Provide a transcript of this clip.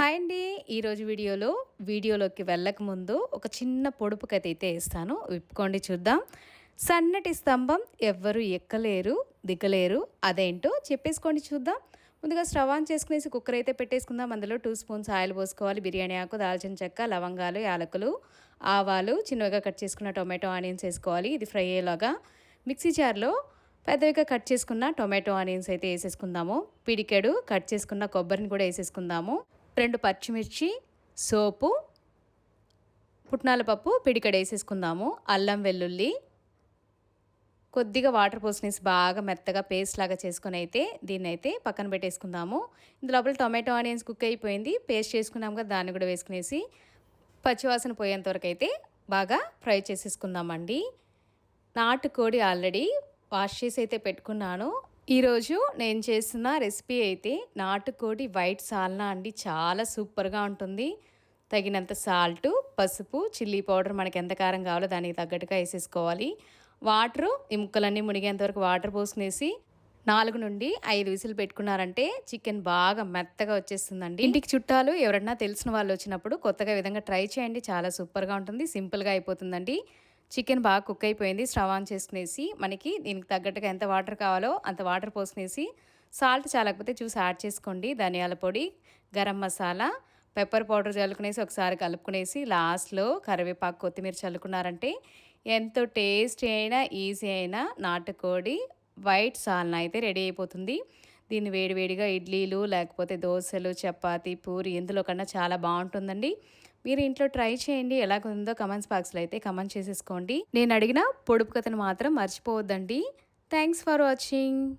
Hi అండి. ఈరోజు వీడియోలో వీడియోలోకి వెళ్ళక ముందు ఒక చిన్న పొడుపు కథ అయితే వేస్తాను. విప్పుకోండి చూద్దాం. సన్నటి స్తంభం ఎవ్వరు ఎక్కలేరు దిగలేరు. అదేంటో చెప్పేసుకోండి చూద్దాం. ముందుగా స్టవ్ ఆన్ చేసుకునేసి కుక్కర్ అయితే పెట్టేసుకుందాం. అందులో టూ స్పూన్స్ ఆయిల్ పోసుకోవాలి. బిర్యానీ ఆకు దాల్చిన చెక్క లవంగాలు యాలకులు ఆవాలు చిన్నగా కట్ చేసుకున్న టొమాటో ఆనియన్స్ వేసుకోవాలి. ఇది ఫ్రై అయ్యేలాగా మిక్సీ జార్లో పెద్దవిగా కట్ చేసుకున్న టొమాటో ఆనియన్స్ అయితే వేసేసుకుందాము. పిడికెడు కట్ చేసుకున్న కొబ్బరిని కూడా వేసేసుకుందాము. రెండు పచ్చిమిర్చి సోపు పుట్నాల పప్పు వేసేసుకుందాము అల్లం వెల్లుల్లి కొద్దిగా వాటర్ పోసుకునేసి బాగా మెత్తగా పేస్ట్ లాగా చేసుకొని అయితే దీన్ని అయితే పక్కన పెట్టేసుకుందాము. ఇందు లోపల టొమాటో ఆనియన్స్ కుక్ అయిపోయింది. పేస్ట్ చేసుకున్నాం కదా దాన్ని కూడా వేసుకునేసి పచ్చివాసన పోయేంత వరకు అయితే బాగా ఫ్రై చేసేసుకుందామండి. నాటుకోడి ఆల్రెడీ వాష్ చేసి అయితే పెట్టుకున్నాను. ఈరోజు నేను చేసిన రెసిపీ అయితే నాటుకోడి వైట్ సాల్నా అండి. చాలా సూపర్గా ఉంటుంది. తగినంత సాల్ట్ పసుపు చిల్లీ పౌడర్ మనకి ఎంత కారం కావాలో దానికి తగ్గట్టుగా వేసేసుకోవాలి. వాటరు ఈ ముక్కలన్నీ మునిగేంత వరకు వాటర్ పోసుకునేసి నాలుగు నుండి ఐదు విసులు పెట్టుకున్నారంటే చికెన్ బాగా మెత్తగా వచ్చేస్తుందండి. ఇంటికి చుట్టాలు ఎవరన్నా తెలిసిన వాళ్ళు వచ్చినప్పుడు కొత్తగా విధంగా ట్రై చేయండి. చాలా సూపర్గా ఉంటుంది. సింపుల్గా అయిపోతుందండి. చికెన్ బాగా కుక్ అయిపోయింది. స్టవ్ ఆన్ చేసుకునేసి మనకి దీనికి తగ్గట్టుగా ఎంత వాటర్ కావాలో అంత వాటర్ పోసుకునేసి సాల్ట్ చాలకపోతే చూసి యాడ్ చేసుకోండి. ధనియాల పొడి గరం మసాలా పెప్పర్ పౌడర్ చల్లుకునేసి ఒకసారి కలుపుకునేసి లాస్ట్లో కరివేపాకు కొత్తిమీర చల్లుకున్నారంటే ఎంతో టేస్టీ అయినా ఈజీ అయినా నాటుకోడి వైట్ సాల్న అయితే రెడీ అయిపోతుంది. దీన్ని వేడివేడిగా ఇడ్లీలు లేకపోతే దోశలు చపాతి పూరి ఎందులో కన్నా చాలా బాగుంటుందండి. మీరు ఇంట్లో ట్రై చేయండి. ఎలా ఉందో కమెంట్స్ బాక్స్లో అయితే కమెంట్ చేసేసుకోండి. నేను అడిగిన పొడుపు కథను మాత్రం మర్చిపోవద్దండి. Thanks for watching.